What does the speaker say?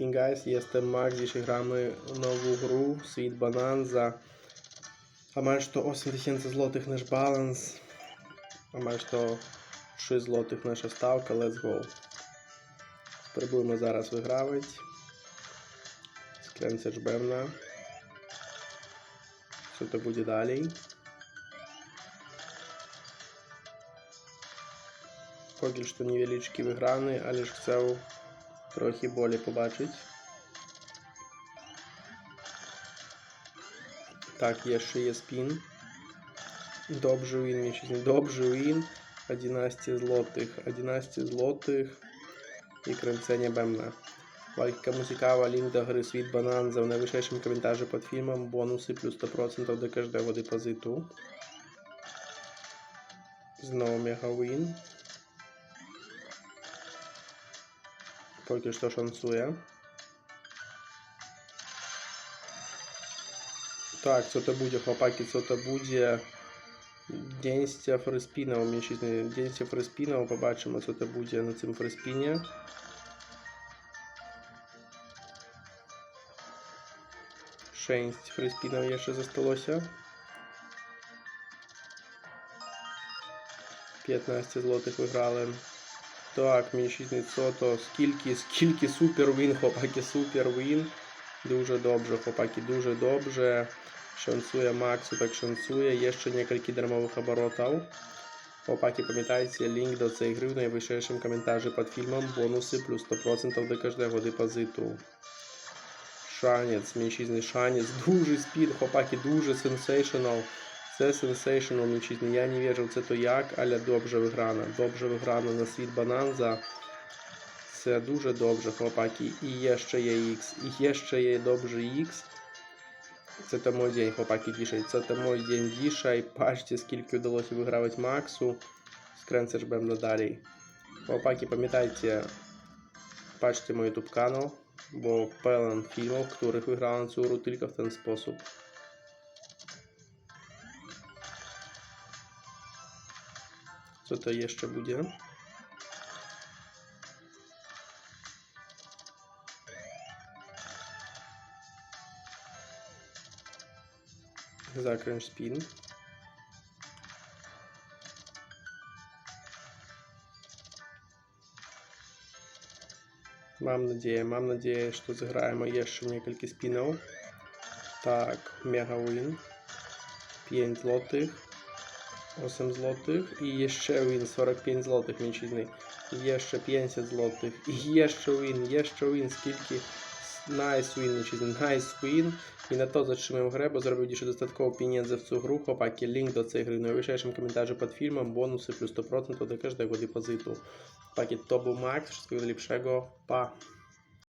King Guys, jestem Max, dzisiaj gramy nową grу Sweet Bonanza. A masz to 8000 zł nasz balans. A masz to 3 zł nasza ставка. Let's go. Spróbujmy zaraz wygrywać. Skręcę żbemna. Co to będzie dalej? Поки що невеличкий виграний, але ж chcę трохи болі побачить. Так, jeszcze jest pin. Dobrze win, mężczyźni. Dobrze win. 11 złotych. 11 złotych. I kręcenie bębna. Jak komu ciekawa, link do gry Sweet Bonanza w najwyższym komentarzu pod filmem. Bonusy plus 100% do każdego depozytu. Znowu mega Поки що шансує. Так, co to będzie, chłopaki, co to będzie? Дінстя фриспінов, міщизний. Дінстя фриспінов, побачимо, co to буде на цьому фриспіні. Шесть фриспінов ще зосталося. 15 злотих виграли. Так, міщизний то скільки, скільки супер він, хлопаки, супер він. Дуже добре, chłopaki, дуже добре. Шансує Максу, так шансує. Є ще кілька дармових оборотів. Chłopaki, пам'ятайте, лінк до цієї гри в найвищішому коментарі під фільмом. Бонуси плюс 100% до кожного депозиту. Шанець, міщизний шанець. Дуже спід, хлопаки, дуже сенсейшнл. Це сенсейшнл, міщизний. Я не вірю, це то як, але добре виграно. Добре виграно на світ Бананза. Це дуже добре, хлопаки. І є ще є X. І є ще є добре X. Це то мой день, хлопаки, дішай. Це то мой день дішай. Бачите, скільки вдалося вигравати Максу. Скренце будемо надалі. Хлопаки, пам'ятайте, бачите мой YouTube канал, бо певен фільмів, których виграв на цю гру тільки в ten спосіб. Co to jeszcze będzie? Zakręć spin. Mam nadzieję, mam nadzieję, że zagrajmy jeszcze kilka spinów. Tak, mega win. 5 złotych. 8 złotych i jeszcze win 45 złotych mężczyzny i jeszcze 500 złotych i jeszcze win, jeszcze win skільки nice win mężczyzny, nice win na to zatrzymam grę, bo zrobił dzisiaj dodatkowo pieniędzy w tą grę, chłopaki, link do tej gry w najwyższym komentarzu pod filmem, bonusy plus 100% do każdego depozytu. Chłopaki, to był Max, wszystkiego najlepszego, pa!